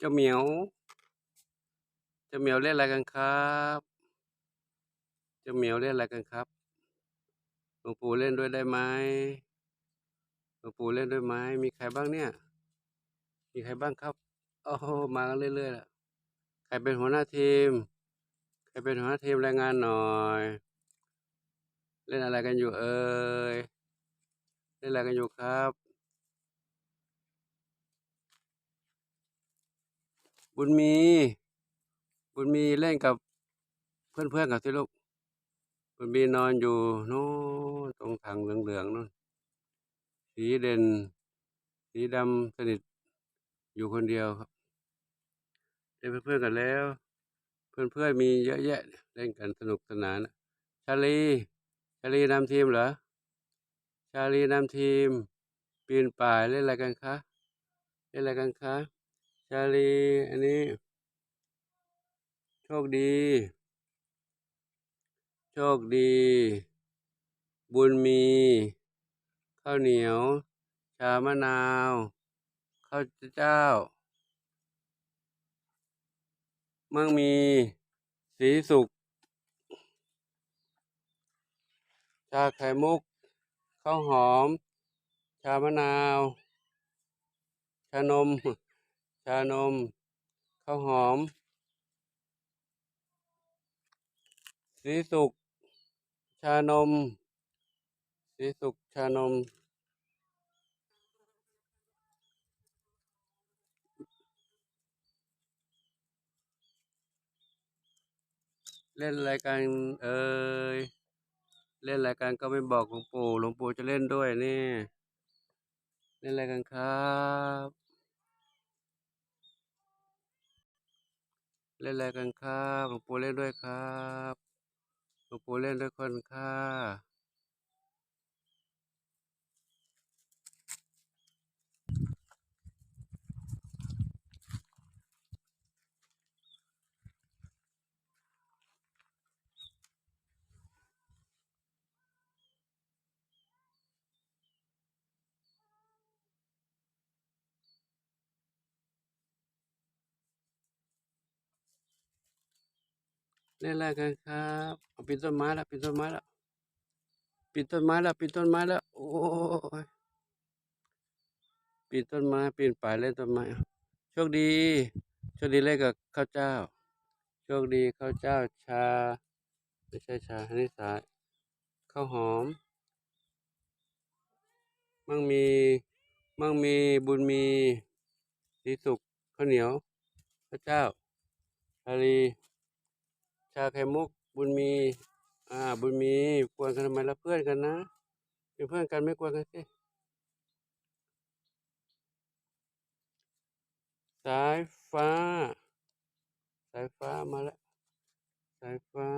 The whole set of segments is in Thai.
เจ้าเหมียว เจ้าเหมียวเล่นอะไรกันครับ เจ้าเหมียวเล่นอะไรกันครับ หลวงปู่เล่นด้วยได้ไหมหลวงปู่เล่นด้วยไหมมีใครบ้างเนี่ย มีใครบ้างครับโอ้โหมากันเรื่อยๆละใครเป็นหัวหน้าทีม ใครเป็นหัวหน้าทีมรายงานหน่อย เล่นอะไรกันอยู่เอ่ยเล่นอะไรกันอยู่ครับ บุญมี บุญมีเล่นกับเพื่อนๆกับที่ลูก บุญมีนอนอยู่โน่นตรงถังเหลืองๆนู่นสีเด่น สีดำสนิทอยู่คนเดียวครับเล่นเพื่อนๆกันแล้ว เพื่อนๆมีเยอะแยะ เล่นกันสนุกสนานชาลีชาลีนำทีมเหรอชาลีนำทีม ปีนป่ายเล่นอะไรกันคะเล่นอะไรกันคะ ชาลีอันนี้ โชคดี โชคดี บุญมี ข้าวเหนียว ชามะนาว ข้าวเจ้า มั่งมี สีสุกชาไข่มุก ข้าวหอม ชามะนาว ชานมานม ข้าวหอม สีสุก ชานม สีสุก ชานม เล่นอะไรกันเอ่ยเล่นอะไรกันก็ไม่บอกหลวงปู่หลวงปู่จะเล่นด้วยนี่ เล่นอะไรกันครับ เล่นอะไรกันครับหลวงปู่เล่นด้วยครับหลวงปู่เล่นด้วยคนค่ะ เล่นอะไรกันครับเอาปีนต้นไม้แล้วปีนต้นไม้แล้วปีนต้นไม้แล้วปีนต้นไม้แล้วโอ้ยปีนต้นไม้ปีนป่ายเล่นต้นไม้โชคดีโชคดีเล่นกับข้าวเจ้า โชคดีข้าวเจ้าชา ไม่ใช่ชาอันนี้สายข้าวหอม มั่งมี มั่งมีบุญมีสีสุกข้าวเหนียวข้าวเจ้าชาลีาไข่มุก บุญมี อ่า บุญมีกวนกันทำไมละเพื่อนกันนะ เป็นเพื่อนกันไม่กวนกันสิสายฟ้า สายฟ้ามาแล้ว สายฟ้า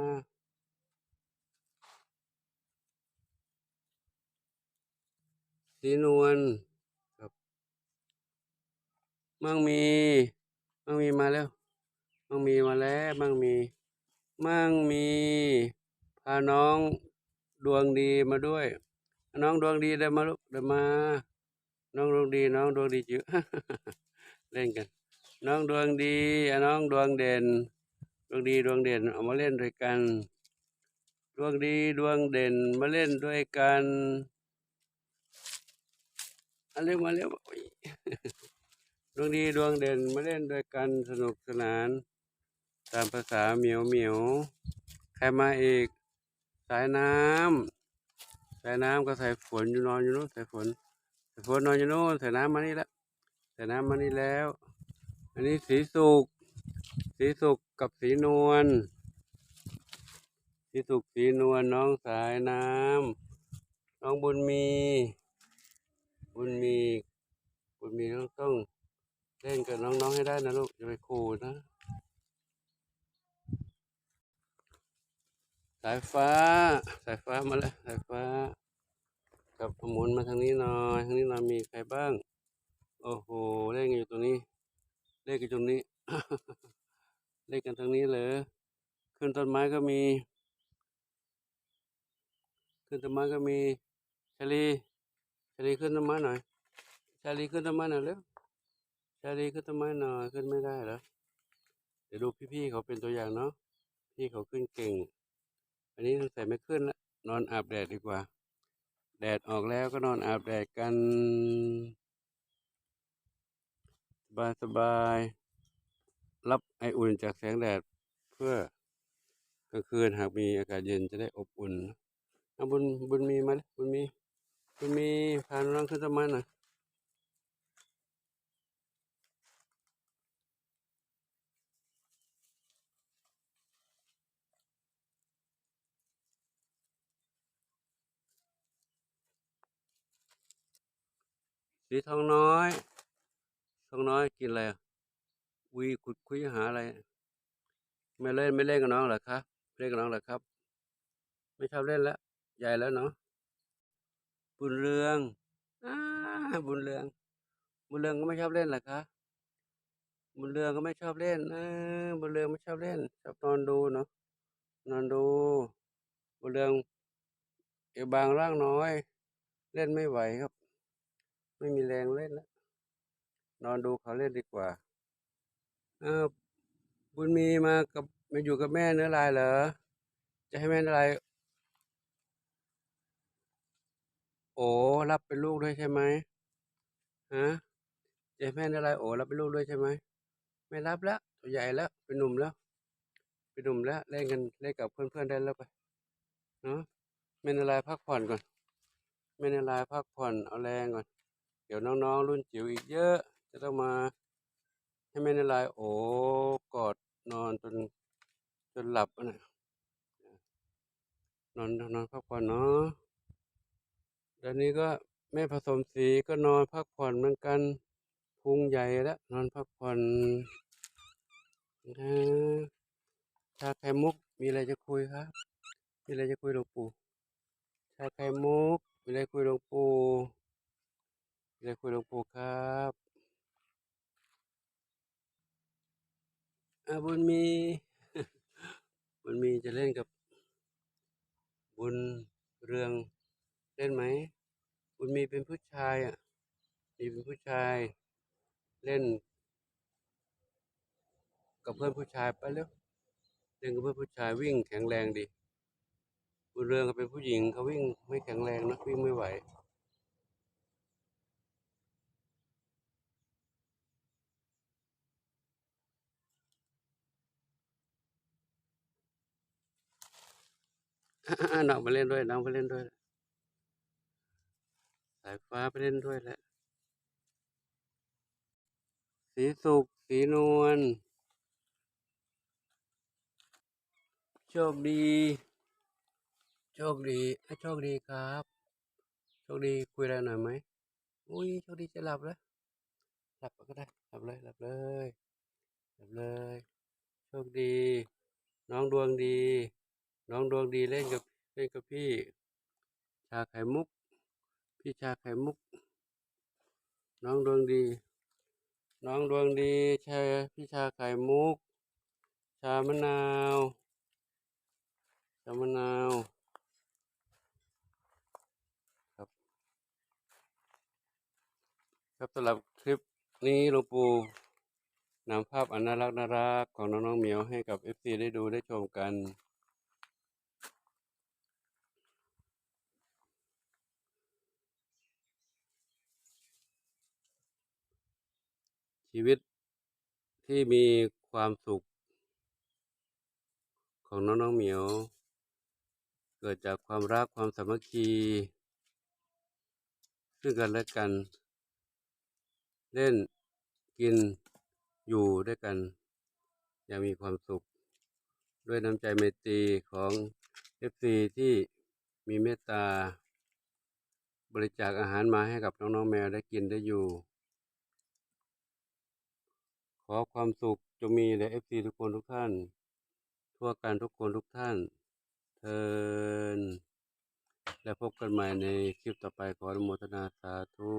สีนวลครับมั่งมี มั่งมีมาแล้ว มั่งมีมาแล้ว มั่งมี มั่งมี พาน้องดวงดีมาด้วย น้องดวงดีเดินมาลูกเดินมา น้องดวงดี น้องดวงดีจิ๋วเล่นกัน น้องดวงดีน้องดวงเด่น ดวงดีดวงเด่นเอามาเล่นด้วยกัน ดวงดีดวงเด่นมาเล่นด้วยกันเอาเร็วมาเร็วโอ้ยดวงดีดวงเด่นมาเล่นด้วยกันสนุกสนาน ตามภาษาเหมียวเหมียวใครมาอีก สายน้ำสายน้ำก็ใสายฝนอยู่นอนอยู่นู้นสายฝนใสายฝนนอนอยู่นู้นสายน้ำมานี่แล้วใสายน้ำมานี่แล้ว อันนี้สีสุกสีสุกกับสีนวลสีสุกสีนวลน้องสายน้ำน้องบุญมี บุญมี บุญมีต้องต้องเล่นกับน้องๆให้ได้นะลูกอย่าไปขู่นะ สายฟ้า สายฟ้ามาแล้วสายฟ้ากับหมุนมาทางนี้หน่อยทางนี้หน่อยมีใครบ้าง โอ้โหเล่นกันอยู่ตรงนี้ เล่นกันตรงนี้ เล่นกันทางนี้เลยขึ้นต้นไม้ก็มี ขึ้นต้นไม้ก็มีชาลีชาลีขึ้นต้นไม้หน่อยชาลีขึ้นต้นไม้หน่อยเร็วชาลีขึ้นต้นไม้หน่อยขึ้นไม่ได้เหรอเดี๋ยวดูพี่ๆเขาเป็นตัวอย่างเนาะพี่เขาขึ้นเก่ง อันนี้สงสัยไม่ขึ้นละนอนอาบแดดดีกว่า แดดออกแล้วก็นอนอาบแดดกัน สบายสบายๆรับไออุ่นจากแสงแดดเพื่อกลางคืนหากมีอากาศเย็นจะได้อบอุ่นเอาบุญบุญมีมาเลยบุญมีบุญมีพาน้องขึ้นต้นไม้หน่อย สีทองน้อย ทองน้อยกินอะไรอะวีขุดคุยหาอะไร ไม่เล่นไม่เล่นกับน้องเหรอครับเล่นกับน้องเหรอครับ ไม่ชอบเล่นแล้วใหญ่แล้วเนาะบุญเรืองอ่าบุญเรือง บุญเรืองก็ไม่ชอบเล่นเหรอคะบุญเรืองก็ไม่ชอบเล่นเออบุญเรืองไม่ชอบเล่นชอบนอนดูเนาะนอนดูบุญเรืองเอวบางร่างน้อย เล่นไม่ไหวครับ ไม่มีแรงเล่นแล้วนอนดูเขาเล่นดีกว่า เออ บุญมีมากับมาอยู่กับแม่เนื้อลายเหรอ จะให้แม่เนื้อลาย โอ้รับเป็นลูกด้วยใช่ไหมฮะจะให้แม่เนื้อลายโอ้รับเป็นลูกด้วยใช่ไหมไม่รับแล้วตัวใหญ่แล้วเป็นหนุ่มแล้วเป็นหนุ่มแล้วเล่นกันเล่นกับเพื่อนๆได้แล้วไปเนาะแม่เนื้อลายพักผ่อนก่อนแม่เนื้อลายพักผ่อนเอาแรงก่อน ดี๋ยวน้องๆรุ่นจิ๋วอีกเยอะ จะต้องมาให้แม่ในลายโอ้กอดนอนจนจนหลับนะนอนนอนพักผ่อนเนาะเดี๋ยวนี้ก็แม่ผสมสีก็นอนพักผ่อนเหมือนกันพุงใหญ่แล้วนอนพักผ่อนนะชาไข่มุกมีอะไรจะคุยครับ มีอะไรจะคุยหลวงปู่ชาไข่มุกมีอะไรคุยหลวงปู่ อะไรคุยหลวงปู่ครับอาบุญมีบุญมีจะเล่นกับ บุญเรืองเล่นไหม บุญมีเป็นผู้ชายอะมีเป็นผู้ชายเล่น กับเพื่อนผู้ชายไปเร็วเล่นกับเพื่อนผู้ชายวิ่งแข็งแรงดีบุญเรืองก็เป็นผู้หญิงเขาวิ่งไม่แข็งแรงนะวิ่งไม่ไหว น้องไปเล่นด้วยน้องไปเล่นด้วย สายฟ้าไปเล่นด้วยแหละ สีสุกสีนวล โชคดี โชคดีอะโชคดีครับ โชคดีคุยอะไรหน่อยไหม อุ้ยโชคดีจะหลับแล้ว หลับก็ได้ หลับเลย หลับเลย หลับเลย โชคดี น้องดวงดี น้องดวงดีเล่นกับเล่นกับพี่ ชาไข่มุก พี่ชาไข่มุก น้องดวงดี น้องดวงดีชาพี่ชาไข่มุก ชามะนาวชามะนาวครับ ครับสำหรับคลิปนี้หลวงปู่นำภาพอันน่ารักน่ารักของน้องๆเหมียวให้กับ FC ได้ดูได้ชมกัน ชีวิตที่มีความสุข ของน้องๆเหมียว เกิดจากความรักความสามัคคี ซึ่งกันและกัน เล่นกินอยู่ด้วยกัน อย่างมีความสุข ด้วยน้ำใจเมตรีของ FC ที่มีเมตตา บริจาคอาหารมาให้กับน้องๆแมวได้กินได้อยู่ อความสุขจะมีแด่ FC ทุกคนทุกท่าน ทั่วกันทุกคนทุกท่าน เทินและพบกันใหม่ในคลิปต่อไปขออนุโมทนาสาธุ